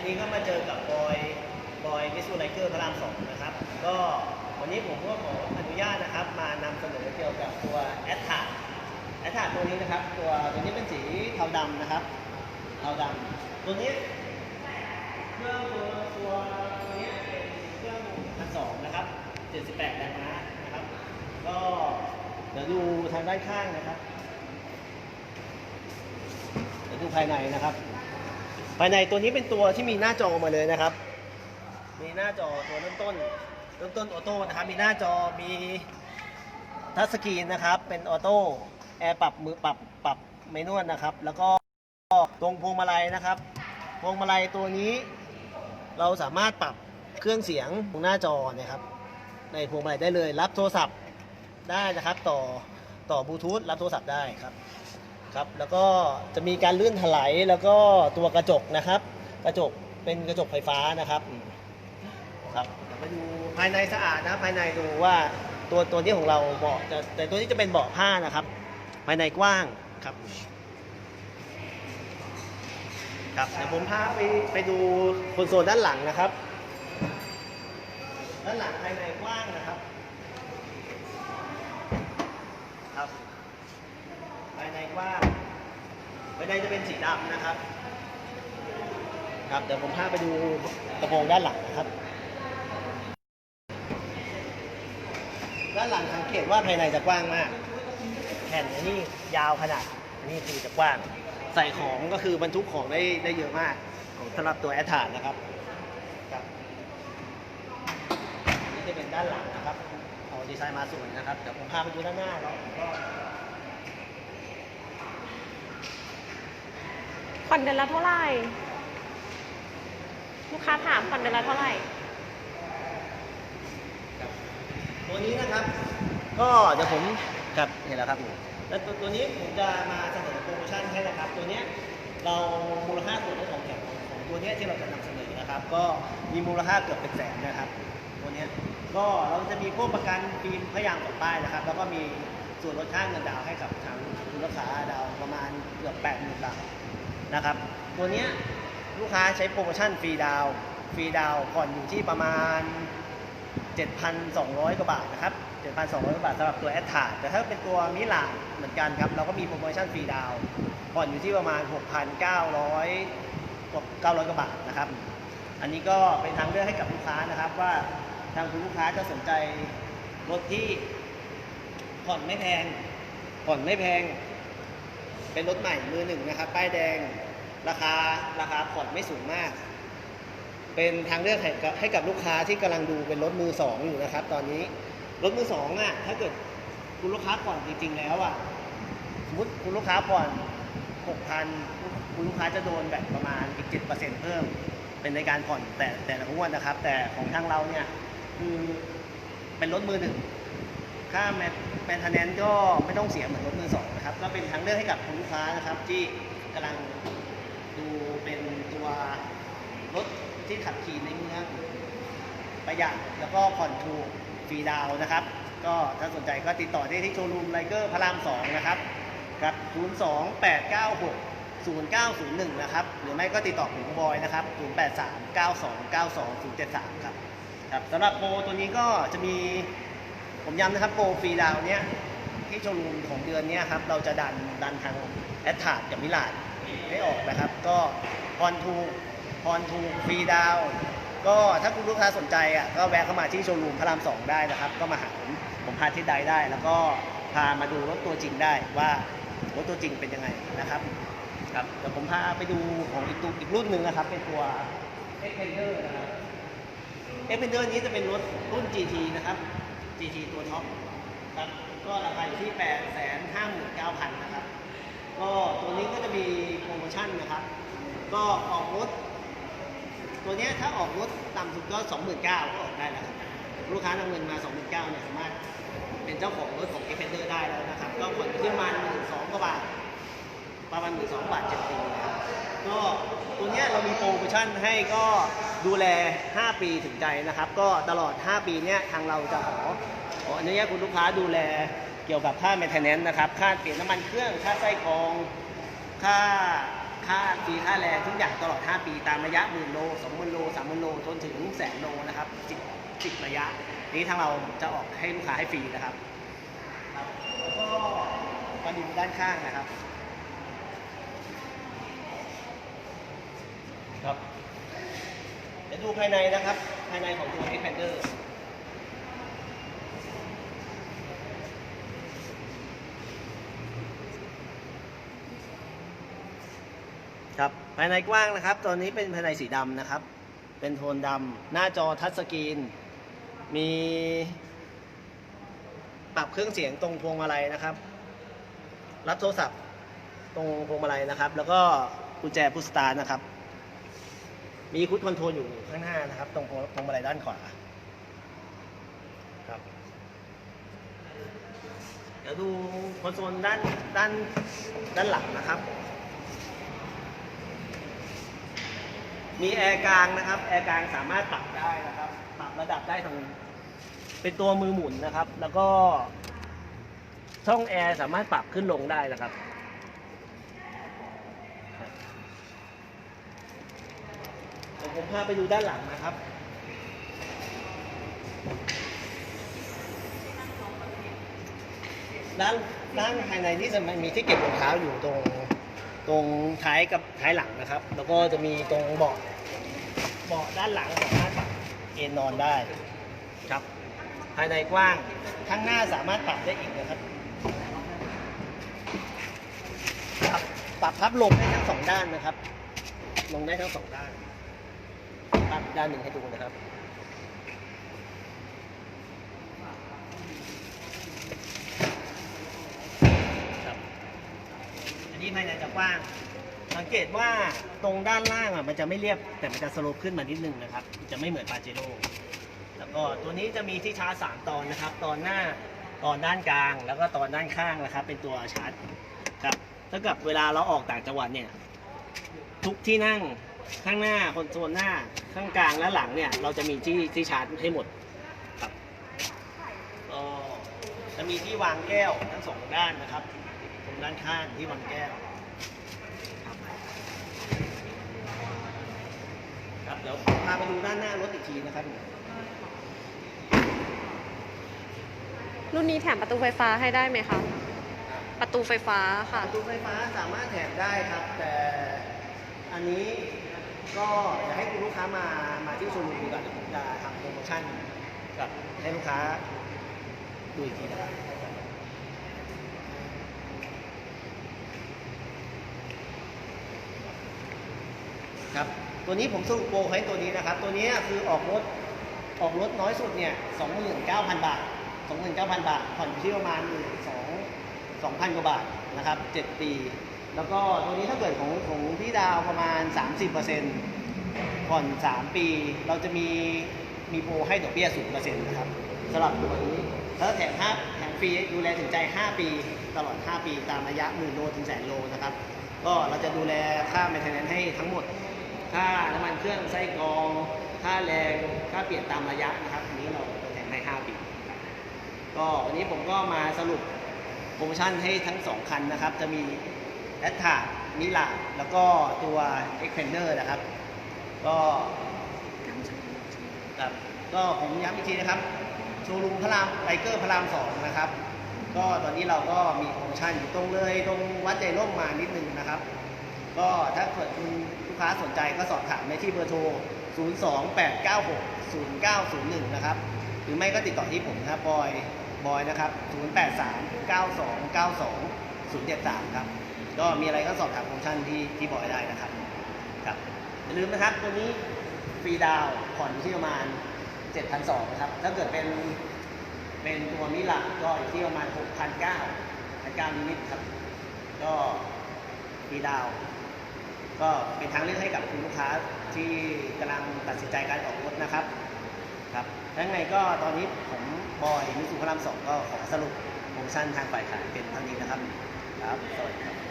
วันนี้ก็มาเจอกับบอยบอยมิสูไลเกอร์พระรามสองนะครับ ก็วันนี้ผมก็ขออนุญาตนะครับ มานำเสนอเกี่ยวกับตัวแอดทาแอดทาตัวนี้นะครับ ตัวตัวนี้เป็นสีเทาดำนะครับเทาดำตัวนี้เครื่องตัวตัวตัวนี้เป็นเครื่องพันสองนะครับ78แรงม้านะครับ ก็เดี๋ยวดูทางด้านข้างนะครับ เดี๋ยวดูภายในนะครับ ภายในตัวนี้เป็นตัวที่มีหน้าจอมาเลยนะครับ มีหน้าจอตัวเริ่มต้น เริ่มต้นออโต้นะครับ มีหน้าจอ มีทัชสกรีนนะครับ เป็นออโต้แอร์ปรับมือปรับปรับเมนวลนะครับ แล้วก็ตรงพวงมาลัยนะครับ พวงมาลัยตัวนี้เราสามารถปรับเครื่องเสียงตรงหน้าจอเนะครับ ในพวงมาลัยได้เลย รับโทรศัพท์ได้นะครับ ต่อต่อบลูทูธรับโทรศัพท์ได้ครับ ครับแล้วก็จะมีการเลื่อนถลายแล้วก็ตัวกระจกนะครับ กระจกเป็นกระจกไฟฟ้านะครับครับเดี๋ยวมาดูภายในสะอาดนะภายในดูว่าตัวตัวนี้ของเราเบาะจะแต่ตัวนี้จะเป็นเบาะผ้านะครับ ภายในกว้างครับ ครับเดี๋ยวผมพาไปไปดูคอนโซลด้านหลังนะครับ ด้านหลังภายในกว้างนะครับครับายในกว้างภายในจะเป็นสีดำนะครับ ครับเดี๋ยวผมพาไปดูกระโปรงด้านหลังนะครับ ด้านหลังสังเกตว่าภายในจะกว้างมาก แผ่นอันนี้ยาวขนาดนี้คือจะกว้าง ใส่ของก็คือบรรทุกของได้ได้เยอะมาก ของสำหรับตัวแอททานนะครับครับนนี่จะเป็นด้านหลังนะครับเอาดีไซน์มาสวยนะครับเดี๋ยวผมพาไปดูด้านหน้าแล้วก็ ผ่อนเดือนละเท่าไหร่ ลูกค้าถามผ่อนเดือนละเท่าไหร่ ตัวนี้นะครับ ก็เดี๋ยวผมกับเห็นแล้วครับแล้วตัวตัวนี้ผมจะมาเสนอโปรโมชั่นให้นะครับ ตัวเนี้ยเรามูลค่าส่วนลดของแถมของตัวเนี้ยที่เราจะนำเสนอนะครับ ก็มีมูลค่าเกือบเป็นแสนนะครับ ตัวเนี้ยก็เราจะมีพวกประกันฟิล์มพยางค์ต่อป้ายนะครับ แล้วก็มีส่วนลดค่าเงินดาวให้กับทางคุณลูกค้าดาวประมาณเกือบแปดหมื่นบาท นะครับ ตัวเนี้ยลูกค้าใช้โปรโมชั่นฟรีดาวฟรีดาวผ่อนอยู่ที่ประมาณ 7,200 กว่าบาทนะครับ 7,200 กว่าบาทสำหรับตัวแอดทาแต่ถ้าเป็นตัวมิลานเหมือนกันครับเราก็มีโปรโมชั่นฟรีดาวผ่อนอยู่ที่ประมาณ 6,900กว่า900 กว่าบาทนะครับ อันนี้ก็เป็นทางเลือกให้กับลูกค้านะครับว่าทางคุณลูกค้าจะสนใจรถที่ผ่อนไม่แพงผ่อนไม่แพง เป็นรถใหม่มือหนึ่งนะครับ ป้ายแดง ราคาราคาผ่อนไม่สูงมาก เป็นทางเลือกให้กับให้กับลูกค้าที่กำลังดูเป็นรถมือสองอยู่นะครับ ตอนนี้รถมือสองอะถ้าเกิดคุณลูกค้าผ่อนจริง ๆ แล้วอะสมมติคุณลูกค้าผ่อนหกพันคุณลูกค้าจะโดนแบบประมาณอีกเจ็ดเปอร์เซ็นต์เพิ่ม เป็นในการผ่อนแต่แต่ละงวดนะครับ แต่ของทางเราเนี่ยคือเป็นรถมือหนึ่งค่าแมท มนเทนแนนก็ไม่ต้องเสียเหมือนรถมือสองนะครับ ก็เป็นทางเลือกให้กับคุณลูกค้านะครับ ที่กำลังดูเป็นตัวรถที่ขับขี่ในเมืองประหยัดแล้วก็ผ่อนถูกฟรีดาวนะครับ ก็ถ้าสนใจก็ติดต่อได้ที่โชว์รูมไลเกอร์พระราม 2 นะครับกับ 02 896 0901 นะครับ หรือไม่ก็ติดต่อผมบอยนะครับ 083 92 92 073 ครับครับสำหรับโปรตัวนี้ก็จะมี ผมย้ำนะครับโปรฟรีดาวน์เนี้ยที่โชว์รูมของเดือนนี้ครับเราจะดันดันทางแอดทาดกับมิลานให้ออกนะครับ ก็พรทูพรทูฟรีดาวก็ถ้าคุณลูกค้าสนใจอะก็แวะเข้ามาที่โชว์รูมพระรามสองได้นะครับ ก็มาหาผมผมพาที่ใดได้ แล้วก็พามาดูรถตัวจริงได้ว่ารถตัวจริงเป็นยังไงนะครับครับเดี๋ยวผมพาไปดูของอีกตัวอีกรุ่นหนึ่งนะครับ เป็นตัว x p e n d e r นะครับเอ็กเพนเดอร์นี้จะเป็นรถรุ่น GT นะครับ GT ตัวท็อปครับก็ราคาอยู่ที่ 8 5 9 0 0 0 นะครับ ก็ตัวนี้ก็จะมีโปรโมชั่นนะครับ ก็ออกรถ ตัวนี้ถ้าออกรถต่ำสุดก็ 29,000ก็ออกได้แล้วครับลูกค้านำเงินมา 29,000เนี่ยสามารถเป็นเจ้าของรถของ e x p e n d e r ได้แล้วนะครับ ก็ผ่อนอยู่ที่ประมาณ12กว่าบาท ประมาณหมื่นสองบาทเจ็ดปีนะครับก็ตัวนี้เรามีโปรโมชั่นให้ก็ ดูแล 5 ปีถึงใจนะครับ ก็ตลอด 5 ปีเนี้ยทางเราจะขอขออนุญาตคุณลูกค้าดูแลเกี่ยวกับค่า maintenance นะครับ ค่าเปลี่ยนน้ำมันเครื่อง ค่าไส้กรอง ค่าค่าฟรีค่าแรงทุกอย่างตลอด 5 ปีตามระยะหมื่นโลสองหมื่นโลสามหมื่นโลจนถึงแสนโลนะครับสิบสิบระยะ นี้ทางเราจะออกให้ลูกค้าให้ฟรีนะครับแล้วก็มาดูด้านข้างนะครับครับ ดูภายในนะครับ ภายในของตัว Expander ครับภายในกว้างนะครับ ตอนนี้เป็นภายในสีดำนะครับ เป็นโทนดำหน้าจอทัชสกรีน มีปรับเครื่องเสียงตรงพวงมาลัยนะครับ รับโทรศัพท์ตรงพวงมาลัยนะครับ แล้วก็กุญแจพุชสตาร์นะครับ มีคุดคอนโทรลอยู่ข้างหน้านะครับ ตรงพวงพวงมาลัยด้านขวาครับเดี๋ยวดูคอนโซลด้านด้านด้านหลังนะครับ มีแอร์กลางนะครับแอร์กลางสามารถปรับได้นะครับ ปรับระดับได้ทางเป็นตัวมือหมุนนะครับ แล้วก็ช่องแอร์สามารถปรับขึ้นลงได้นะครับ เดี๋ยวผมพาไปดูด้านหลังนะครับ ด้านด้านภายในนี่จะมีที่เก็บรองเท้าอยู่ตรงตรงท้ายกับท้ายหลังนะครับ แล้วก็จะมีตรงเบาะเบาะด้านหลังสามารถปรับเอนนอนได้ครับ ภายในกว้างข้างหน้าสามารถปรับได้อีกนะครับปรับปรับพับลงได้ทั้งสองด้านนะครับ ลงได้ทั้งสองด้าน ปรับด้านหนึ่งให้ดูนะครับครับ อันนี้ภายในจะกว้าง สังเกตว่าตรงด้านล่างอะมันจะไม่เรียบแต่มันจะสโลปขึ้นมานิดนึงนะครับ จะไม่เหมือนปาเจโร่แล้วก็ตัวนี้จะมีที่ชาร์จสามตอนนะครับ ตอนหน้าตอนด้านกลางแล้วก็ตอนด้านข้างนะครับ เป็นตัวชาร์จครับถ้ากับเวลาเราออกต่างจังหวัดเนี่ย ทุกที่นั่ง ข้างหน้าคอนโซลหน้าข้างกลางและหลังเนี่ย เราจะมีที่ที่ชาร์จให้หมดครับก็จะมีที่วางแก้วทั้งสองด้านนะครับ ตรงด้านข้างที่วางแก้วครับครับเดี๋ยวพาไปดูด้านหน้ารถอีกทีนะครับ รุ่นนี้แถมประตูไฟฟ้าให้ได้ไหมคะ ประตูไฟฟ้าค่ะประตูไฟฟ้าสามารถแถมได้ครับ แต่อันนี้ ก็อยากให้คุณลูกค้ามามาที่โชว์รูมดูกันผมจะทำโปรโมชั่นกับให้ลูกค้าดูอีกทีนะครับครับตัวนี้ผมสรุปโปรให้ตัวนี้นะครับ ตัวนี้คือออกรถออกรถน้อยสุดเนี่ย29,000 บาท 29,000 บาท ผ่อนอยู่ที่ประมาณ2 2,000 กว่าบาทนะครับ 7 ปี แล้วก็ตัวนี้ถ้าเกิดของของพี่ดาวประมาณ 30%ผ่อน 3 ปี เราจะมีมีโปรให้ดอกเบี้ย0%นะครับสำหรับตัวนี้แล้วแถมห้าแถมฟรีดูแลถึงใจ 5 ปี ตลอด 5 ปีตามระยะหมื่นโลถึงแสนโลนะครับ ก็เราจะดูแลค่า maintenance ให้ทั้งหมด ค่าน้ำมันเครื่องไส้กรอง ค่าแรง ค่าเปลี่ยนตามระยะนะครับอันนี้เราแถมให้ 5 ปี ก็วันนี้ผมก็มาสรุปโปรโมชั่นให้ทั้ง 2 คันนะครับ จะมี แอตทามิลาแล้วก็ตัว Expander นะครับ ก็ครับก็ผมย้ำอีกทีนะครับโชว์รูมพระรามไทเกอร์พระรามสองนะครับ ก็ตอนนี้เราก็มีโปรโมชั่นอยู่ตรงเลยตรงวัดใจร่มมานิดนึงนะครับ ก็ถ้าเกิดคุณลูกค้าสนใจก็สอบถามได้ที่เบอร์โทร 028960901 นะครับ หรือไม่ก็ติดต่อที่ผมนะบบอยบอยนะครับ 0839292073 ครับ ก็มีอะไรก็สอบถามโปรโมชั่นที่ที่บอยได้นะครับครับอย่าลืมนะครับตัวนี้ฟรีดาวผ่อนที่ประมาณ 7,200นะครับถ้าเกิดเป็นเป็นตัวมิลาก็อยู่ที่ประมาณ 6,900 6,900นิดครับ ก็ฟรีดาวก็เป็นทางเลือกให้กับคุณลูกค้าที่กำลังตัดสินใจการออกรถนะครับครับทั้งไงก็ตอนนี้ผมบอยมิสุพระรามสองก็ขอสรุปโปรโมชั่นทางฝ่ายขายเป็นเท่านี้นะครับครับสวัสดีครับ